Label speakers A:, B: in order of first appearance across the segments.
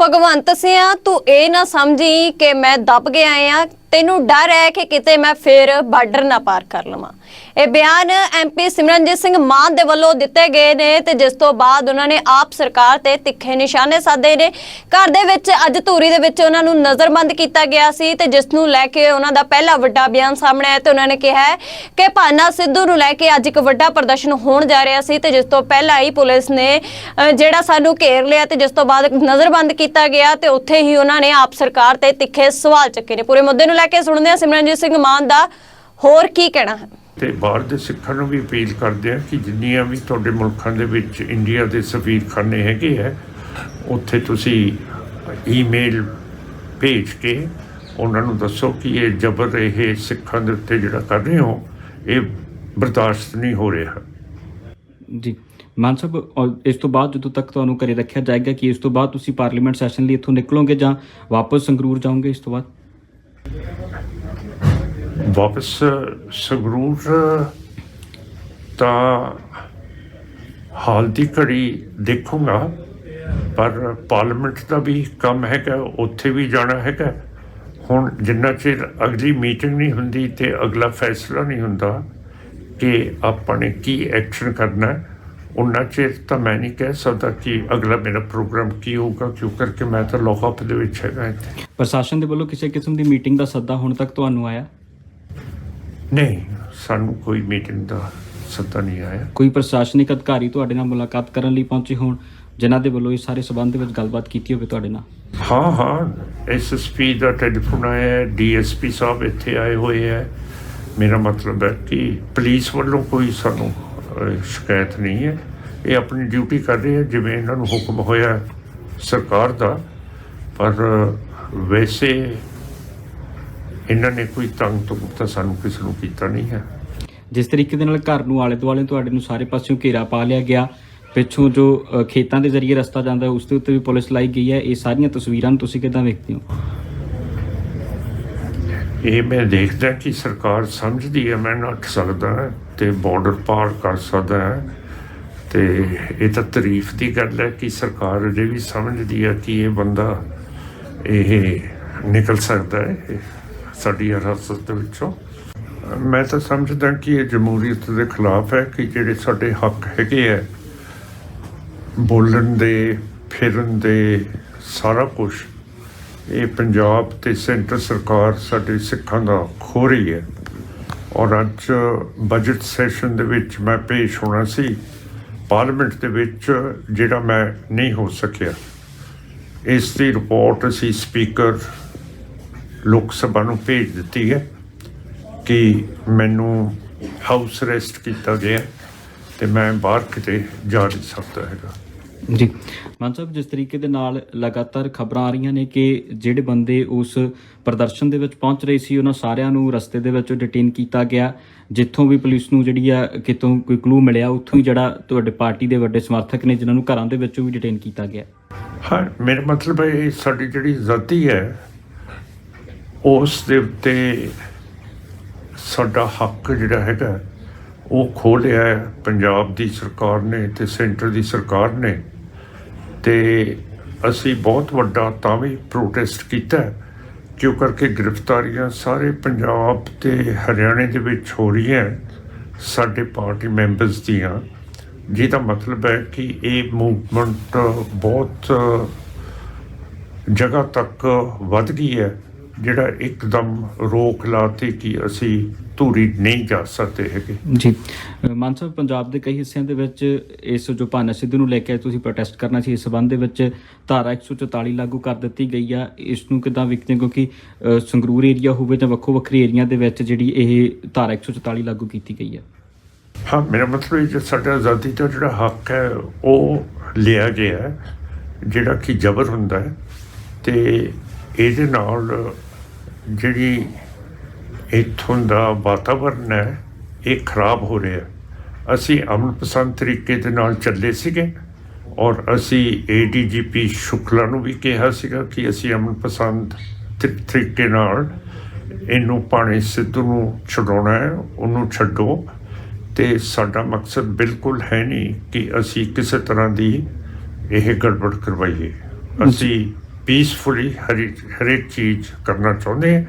A: ਭਗਵੰਤ ਸਿਆ ਤੂੰ ਇਹ ਨਾ ਸਮਝੀ ਕਿ ਮੈਂ ਦੱਬ ਗਿਆ ਆ ਤੈਨੂੰ ਡਰ ਹੈ ਕਿ ਕਿਤੇ ਮੈਂ ਫੇਰ ਬਾਰਡਰ ਨਾ ਪਾਰ ਕਰ ਲਵਾਂ। ਇਹ ਬਿਆਨ ਐਮਪੀ ਸਿਮਰਨਜੀਤ ਸਿੰਘ ਮਾਨ ਦੇ ਵੱਲੋਂ ਦਿੱਤੇ ਗਏ ਨੇ ਤੇ ਜਿਸ ਤੋਂ ਬਾਅਦ ਉਹਨਾਂ ਨੇ ਆਪ ਸਰਕਾਰ ਤੇ ਤਿੱਖੇ ਨਿਸ਼ਾਨੇ ਸਾਧੇ ਨੇ। ਘਰ ਦੇ ਵਿੱਚ ਅੱਜ ਧੂਰੀ ਦੇ ਵਿੱਚ ਉਹਨਾਂ ਨੂੰ ਨਜ਼ਰਬੰਦ ਕੀਤਾ ਗਿਆ ਸੀ ਤੇ ਜਿਸ ਨੂੰ ਲੈ ਕੇ ਉਹਨਾਂ ਦਾ ਪਹਿਲਾ ਵੱਡਾ ਬਿਆਨ ਸਾਹਮਣੇ ਆਇਆ ਤੇ ਉਹਨਾਂ ਨੇ ਕਿਹਾ ਕਿ ਭਾਨਾ ਸਿੱਧੂ ਨੂੰ ਲੈ ਕੇ ਅੱਜ ਇੱਕ ਵੱਡਾ ਪ੍ਰਦਰਸ਼ਨ ਹੋਣ ਜਾ ਰਿਹਾ ਸੀ ਤੇ ਜਿਸ ਤੋਂ ਪਹਿਲਾਂ ਹੀ ਪੁਲਿਸ ਨੇ ਜਿਹੜਾ ਸਾਨੂੰ ਘੇਰ ਲਿਆ ਤੇ ਜਿਸ ਤੋਂ ਬਾਅਦ ਨਜ਼ਰਬੰਦ ਕੀਤਾ ਗਿਆ ਤੇ ਉੱਥੇ ਹੀ ਉਹਨਾਂ ਨੇ ਆਪ ਸਰਕਾਰ ਤੇ ਤਿੱਖੇ ਸਵਾਲ ਚੱਕੇ ਨੇ। ਪੂਰੇ ਮੁੱਦੇ ਨੂੰ ਲੈ ਕੇ ਸੁਣਦੇ ਹਾਂ ਸਿਮਰਨਜੀਤ ਸਿੰਘ ਮਾਨ ਦਾ। ਹੋਰ ਕੀ ਕਹਿਣਾ ਹੈ?
B: ਤੇ ਬਾਹਰ ਦੇ ਸਿੱਖਾਂ ਨੂੰ ਵੀ ਅਪੀਲ ਕਰਦੇ ਆ ਕਿ ਜਿੰਨੀਆਂ ਵੀ ਤੁਹਾਡੇ ਮੁਲਕਾਂ ਦੇ ਵਿੱਚ ਇੰਡੀਆ ਦੇ ਸਫੀਰਖਾਨੇ ਹੈਗੇ ਆ ਉੱਥੇ ਤੁਸੀਂ ਈਮੇਲ ਭੇਜ ਕੇ ਉਹਨਾਂ ਨੂੰ ਦੱਸੋ ਕਿ ਇਹ ਜ਼ਬਰ ਇਹ ਸਿੱਖਾਂ ਦੇ ਉੱਤੇ ਜਿਹੜਾ ਕਰ ਰਹੇ ਹੋ ਇਹ ਬਰਦਾਸ਼ਤ ਨਹੀਂ ਹੋ ਰਿਹਾ।
C: ਜੀ ਮਾਨ ਸਾਹਿਬ ਇਸ ਤੋਂ ਬਾਅਦ ਜਦੋਂ ਤੱਕ ਤੁਹਾਨੂੰ ਘਰੇ ਰੱਖਿਆ ਜਾਏਗਾ ਕਿ ਇਸ ਤੋਂ ਬਾਅਦ ਤੁਸੀਂ ਪਾਰਲੀਮੈਂਟ ਸੈਸ਼ਨ ਲਈ ਇੱਥੋਂ ਨਿਕਲੋਗੇ ਜਾਂ ਵਾਪਸ ਸੰਗਰੂਰ ਜਾਓਗੇ ਇਸ ਤੋਂ ਬਾਅਦ?
B: ਵਾਪਸ ਸੰਗਰੂਰ, ਤਾਂ ਹਾਲ ਦੀ ਘੜੀ ਦੇਖੂੰਗਾ, ਪਰ ਪਾਰਲੀਮੈਂਟ ਦਾ ਵੀ ਕੰਮ ਹੈਗਾ, ਉੱਥੇ ਵੀ ਜਾਣਾ ਹੈਗਾ। ਹੁਣ ਜਿੰਨਾ ਚਿਰ ਅਗਲੀ ਮੀਟਿੰਗ ਨਹੀਂ ਹੁੰਦੀ ਤੇ ਅਗਲਾ ਫੈਸਲਾ ਨਹੀਂ ਹੁੰਦਾ ਕਿ ਆਪਾਂ ਨੇ ਕੀ ਐਕਸ਼ਨ ਕਰਨਾ ਹੈ ਉਹਨਾਂ ਚਿਰ ਤਾਂ ਮੈਂ ਨਹੀਂ ਕਹਿ ਸਕਦਾ ਕਿ ਅਗਲਾ ਮੇਰਾ ਪ੍ਰੋਗਰਾਮ ਕੀ ਹੋਊਗਾ ਕਿਉਂ ਕਰਕੇ ਮੈਂ ਤਾਂ ਲੋਕਅਪ ਦੇ ਵਿੱਚ ਹੈਗਾ ਇੱਥੇ।
C: ਪ੍ਰਸ਼ਾਸਨ ਦੇ ਵੱਲੋਂ ਕਿਸੇ ਕਿਸਮ ਦੀ ਮੀਟਿੰਗ ਦਾ ਸੱਦਾ ਹੁਣ ਤੱਕ ਤੁਹਾਨੂੰ ਆਇਆ?
B: ਨਹੀਂ ਸਾਨੂੰ ਕੋਈ ਮੀਟਿੰਗ ਦਾ ਸੱਦਾ ਨਹੀਂ ਆਇਆ।
C: ਕੋਈ ਪ੍ਰਸ਼ਾਸਨਿਕ ਅਧਿਕਾਰੀ ਤੁਹਾਡੇ ਨਾਲ ਮੁਲਾਕਾਤ ਕਰਨ ਲਈ ਪਹੁੰਚੇ ਹੋਣ ਜਿਨ੍ਹਾਂ ਦੇ ਵੱਲੋਂ ਇਸ ਸਾਰੇ ਸਬੰਧ ਦੇ ਵਿੱਚ ਗੱਲਬਾਤ ਕੀਤੀ ਹੋਵੇ ਤੁਹਾਡੇ ਨਾਲ?
B: ਹਾਂ ਹਾਂ ਐਸਐਸਪੀ ਦਾ ਟੈਲੀਫੋਨ ਆਇਆ ਹੈ ਡੀਐਸਪੀ ਸਾਹਿਬ ਇੱਥੇ ਆਏ ਹੋਏ ਹੈ। ਮੇਰਾ ਮਤਲਬ ਹੈ ਕਿ ਪੁਲਿਸ ਵੱਲੋਂ ਕੋਈ ਸਾਨੂੰ ਸ਼ਿਕਾਇਤ ਨਹੀਂ ਹੈ। ਇਹ ਆਪਣੀ ਡਿਊਟੀ ਕਰ ਰਹੇ ਹੈ, ਜਿਵੇਂ ਇਹਨਾਂ ਨੂੰ ਹੁਕਮ ਹੋਇਆ ਸਰਕਾਰ ਦਾ। ਪਰ ਵੈਸੇ ਇਹਨਾਂ ਨੇ ਕੋਈ ਤੰਗ ਤੋਂ ਤਾਂ ਸਾਨੂੰ ਕਿਸੇ ਨੂੰ ਕੀਤਾ ਨਹੀਂ ਹੈ।
C: ਜਿਸ ਤਰੀਕੇ ਦੇ ਨਾਲ ਘਰ ਨੂੰ ਆਲੇ ਦੁਆਲੇ ਤੁਹਾਡੇ ਨੂੰ ਸਾਰੇ ਪਾਸਿਓਂ ਘੇਰਾ ਪਾ ਲਿਆ ਗਿਆ, ਪਿੱਛੋਂ ਜੋ ਖੇਤਾਂ ਦੇ ਜ਼ਰੀਏ ਰਸਤਾ ਜਾਂਦਾ ਉਸ ਦੇ ਉੱਤੇ ਵੀ ਪੁਲਿਸ ਲਾਈ ਗਈ ਹੈ। ਇਹ ਸਾਰੀਆਂ ਤਸਵੀਰਾਂ ਨੂੰ ਤੁਸੀਂ ਕਿਦਾਂ ਵੇਖਦੇ ਹੋ?
B: ਇਹ ਮੈਂ ਦੇਖਦਾ ਕਿ ਸਰਕਾਰ ਸਮਝਦੀ ਹੈ, ਮੈਂ ਨੱਠ ਸਕਦਾ ਤੇ ਬਾਰਡਰ ਪਾਰ ਕਰ ਸਕਦਾ ਹੈ। ਤੇ ਇਹ ਤਾਂ ਤਾਰੀਫ ਦੀ ਗੱਲ ਹੈ ਕਿ ਸਰਕਾਰ ਅਜੇ ਵੀ ਸਮਝਦੀ ਹੈ ਕਿ ਇਹ ਬੰਦਾ ਇਹ ਨਿਕਲ ਸਕਦਾ ਹੈ ਸਾਡੀ ਹਿਰਾਸਤ ਦੇ ਵਿੱਚੋਂ। ਮੈਂ ਤਾਂ ਸਮਝਦਾ ਕਿ ਇਹ ਜਮਹੂਰੀਅਤ ਦੇ ਖਿਲਾਫ ਹੈ ਕਿ ਜਿਹੜੇ ਸਾਡੇ ਹੱਕ ਹੈਗੇ ਹੈ, ਬੋਲਣ ਦੇ, ਫਿਰਨ ਦੇ ਸਾਰਾ ਕੁਝ ਇਹ ਪੰਜਾਬ ਤੇ ਸੈਂਟਰ ਸਰਕਾਰ ਸਾਡੇ ਸਿੱਖਾਂ ਦਾ ਖੋ ਰਹੀ ਹੈ। ਔਰ ਅੱਜ ਬਜਟ ਸੈਸ਼ਨ ਦੇ ਵਿੱਚ ਮੈਂ ਪੇਸ਼ ਹੋਣਾ ਸੀ। ਪਾਰਲੀਮੈਂਟ ਦੇ ਵਿੱਚ ਜਿਹੜਾ ਮੈਂ ਨਹੀਂ ਹੋ ਸਕਿਆ। ਇਸ ਦੀ ਰਿਪੋਰਟ ਅਸੀਂ ਸਪੀਕਰ ਲੋਕ ਸਭਾ ਨੂੰ ਭੇਜ ਦਿੱਤੀ ਹੈ ਕਿ ਮੈਨੂੰ ਹਾਊਸ ਅਰੈਸਟ ਕੀਤਾ ਗਿਆ ਤੇ ਮੈਂ ਬਾਹਰ ਕਿਤੇ ਜਾ ਨਹੀਂ ਸਕਦਾ ਹੈਗਾ।
C: ਜੀ। ਮਾਨ ਸਾਹਿਬ ਜਿਸ ਤਰੀਕੇ ਦੇ ਨਾਲ ਲਗਾਤਾਰ ਖਬਰਾਂ ਆ ਰਹੀਆਂ ਨੇ ਕਿ ਜਿਹੜੇ ਬੰਦੇ ਉਸ ਪ੍ਰਦਰਸ਼ਨ ਦੇ ਵਿੱਚ ਪਹੁੰਚ ਰਹੇ ਸੀ ਉਹਨਾਂ ਸਾਰਿਆਂ ਨੂੰ ਰਸਤੇ ਦੇ ਵਿੱਚ ਡਿਟੇਨ ਕੀਤਾ ਗਿਆ। ਜਿੱਥੋਂ ਵੀ ਪੁਲਿਸ ਨੂੰ ਜਿਹੜੀ ਆ ਕਿਤੋਂ ਕੋਈ ਕਲੂ ਮਿਲਿਆ ਉੱਥੋਂ ਹੀ ਜਿਹੜਾ ਤੁਹਾਡੇ ਪਾਰਟੀ ਦੇ ਵੱਡੇ ਸਮਰਥਕ ਨੇ ਜਿਨ੍ਹਾਂ ਨੂੰ ਘਰਾਂ ਦੇ ਵਿੱਚੋਂ ਵੀ ਡਿਟੇਨ ਕੀਤਾ ਗਿਆ।
B: ਹਾਂ ਮੇਰਾ ਮਤਲਬ ਹੈ ਇਹ ਸਾਡੀ ਜਿਹੜੀ ਆਜ਼ਾਦੀ ਹੈ ਉਸ ਦੇ ਉੱਤੇ ਸਾਡਾ ਹੱਕ ਜਿਹੜਾ ਹੈਗਾ ਉਹ ਖੋਹ ਲਿਆ ਹੈ। ਪੰਜਾਬ ਦੀ ਸਰਕਾਰ ਨੇ ਤੇ ਸੈਂਟਰ ਦੀ ਸਰਕਾਰ ਨੇ ਤੇ ਅਸੀਂ ਬਹੁਤ ਵੱਡਾ ਤਾਂ ਵੀ ਪ੍ਰੋਟੈਸਟ ਕੀਤਾ ਹੈ, ਕਿਉਂ ਕਰਕੇ ਗ੍ਰਿਫਤਾਰੀਆਂ ਸਾਰੇ ਪੰਜਾਬ ਤੇ ਹਰਿਆਣੇ ਦੇ ਵਿੱਚ ਹੋ ਰਹੀਆਂ ਸਾਡੇ ਪਾਰਟੀ ਮੈਂਬਰਸ ਦੀਆਂ। ਜਿਹਦਾ ਮਤਲਬ ਹੈ ਕਿ ਇਹ ਮੂਵਮੈਂਟ ਬਹੁਤ ਜਗ੍ਹਾ ਤੱਕ ਵੱਧ ਗਈ ਹੈ। ਜਿਹੜਾ ਇੱਕਦਮ ਰੋਕ ਲਾਤੀ ਕਿ ਅਸੀਂ ਧੂਰੀ ਨਹੀਂ ਜਾ ਸਕਦੇ ਹੈਗੇ।
C: ਜੀ। ਅ, ਮਾਨ ਸਾਹਿਬ ਪੰਜਾਬ ਦੇ ਕਈ ਹਿੱਸਿਆਂ ਦੇ ਵਿੱਚ ਇਸ ਜੋ ਭਾਨਾ ਸਿੱਧੂ ਨੂੰ ਲੈ ਕੇ ਤੁਸੀਂ ਪ੍ਰੋਟੈਸਟ ਕਰਨਾ ਸੀ ਇਸ ਸਬੰਧ ਦੇ ਵਿੱਚ ਧਾਰਾ 144 ਲਾਗੂ ਕਰ ਦਿੱਤੀ ਗਈ ਆ। ਇਸ ਨੂੰ ਕਿਦਾਂ ਵੇਖਦੇ ਹੋ? ਕਿਉਂਕਿ ਸੰਗਰੂਰ ਏਰੀਆ ਹੋਵੇ ਜਾਂ ਵੱਖੋ ਵੱਖਰੇ ਏਰੀਆ ਦੇ ਵਿੱਚ ਜਿਹੜੀ ਇਹ ਧਾਰਾ 144 ਲਾਗੂ ਕੀਤੀ ਗਈ ਆ।
B: ਹਾਂ ਮੇਰਾ ਮਤਲਬ ਇਹ ਜੋ ਸਾਡਾ ਆਜ਼ਾਦੀ ਦਾ ਜਿਹੜਾ ਹੱਕ ਹੈ ਉਹ ਲਿਆ ਗਿਆ ਜਿਹੜਾ ਕਿ ਜ਼ਬਰ ਹੁੰਦਾ ਹੈ ਤੇ ਇਹਦੇ ਨਾਲ ਜਿਹੜੀ ਇੱਥੋਂ ਦਾ ਵਾਤਾਵਰਨ ਹੈ, ਇਹ ਖਰਾਬ ਹੋ ਰਿਹਾ ਅਸੀਂ ਅਮਨ ਪਸੰਦ ਤਰੀਕੇ ਦੇ ਨਾਲ ਚੱਲੇ ਸੀਗੇ ਔਰ ਅਸੀਂ ਏਡੀਜੀਪੀ ਸ਼ੁਕਲਾ ਨੂੰ ਵੀ ਕਿਹਾ ਸੀਗਾ ਕਿ ਅਸੀਂ ਅਮਨ ਪਸੰਦ ਤਰੀ- ਤਰੀਕੇ ਨਾਲ ਇਹਨੂੰ ਪਾਣੀ ਸਿੱਧੂ ਨੂੰ ਛਡਾਉਣਾ ਹੈ, ਉਹਨੂੰ ਛੱਡੋ। ਤੇ ਸਾਡਾ ਮਕਸਦ ਬਿਲਕੁਲ ਹੈ ਨਹੀਂ ਕਿ ਅਸੀਂ ਕਿਸੇ ਤਰ੍ਹਾਂ ਦੀ ਇਹ ਗੜਬੜ ਕਰਵਾਈਏ। ਅਸੀਂ ਪੀਸਫੁਲੀ ਹਰੀ ਹਰੇਕ ਚੀਜ਼ ਕਰਨਾ ਚਾਹੁੰਦੇ ਹਾਂ।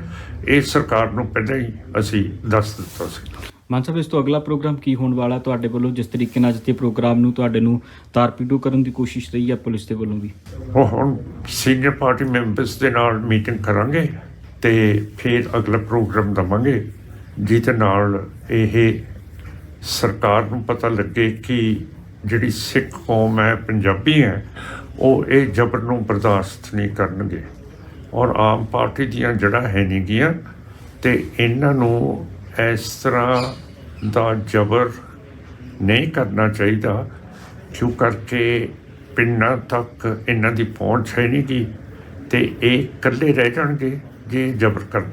B: ਇਹ ਸਰਕਾਰ ਨੂੰ ਪਹਿਲਾਂ ਹੀ ਅਸੀਂ ਦੱਸ ਦਿੱਤਾ ਸੀ।
C: ਮਾਨ ਸਾਹਿਬ ਇਸ ਤੋਂ ਅਗਲਾ ਪ੍ਰੋਗਰਾਮ ਕੀ ਹੋਣ ਵਾਲਾ ਤੁਹਾਡੇ ਵੱਲੋਂ? ਜਿਸ ਤਰੀਕੇ ਨਾਲ ਜਿੱਤੇ ਪ੍ਰੋਗਰਾਮ ਨੂੰ ਤੁਹਾਡੇ ਨੂੰ ਤਾਰਪੀਡੋ ਕਰਨ ਦੀ ਕੋਸ਼ਿਸ਼ ਰਹੀ ਹੈ ਪੁਲਿਸ ਦੇ ਵੱਲੋਂ ਵੀ?
B: ਉਹ ਹੁਣ ਸੀਨੀਅਰ ਪਾਰਟੀ ਮੈਂਬਰਸ ਦੇ ਨਾਲ ਮੀਟਿੰਗ ਕਰਾਂਗੇ ਤੇ ਫਿਰ ਅਗਲਾ ਪ੍ਰੋਗਰਾਮ ਦਵਾਂਗੇ ਜਿਹਦੇ ਨਾਲ ਇਹ ਸਰਕਾਰ ਨੂੰ ਪਤਾ ਲੱਗੇ ਕਿ ਜਿਹੜੀ ਸਿੱਖ ਕੌਮ ਹੈ ਪੰਜਾਬੀ ਹੈ ਉਹ ਇਹ ਜ਼ਬਰ ਨੂੰ ਬਰਦਾਸ਼ਤ ਨਹੀਂ ਕਰਨਗੇ। ਔਰ ਆਮ ਪਾਰਟੀ ਦੀਆਂ ਜੜ੍ਹਾਂ ਹੈ ਨਹੀਂ ਗੀਆਂ ਤੇ ਇਹਨਾਂ ਨੂੰ ਇਸ ਤਰ੍ਹਾਂ ਦਾ ਜ਼ਬਰ ਨਹੀਂ ਕਰਨਾ ਚਾਹੀਦਾ, ਕਿਉਂ ਕਰਕੇ ਪਿੰਡਾਂ ਤੱਕ ਇਹਨਾਂ ਦੀ ਪਹੁੰਚ ਹੈ ਨਹੀਂ ਗੀ ਤੇ ਇਹ ਇਕੱਲੇ ਰਹਿ ਜਾਣਗੇ ਜੇ ਜ਼ਬਰ ਕਰਨ।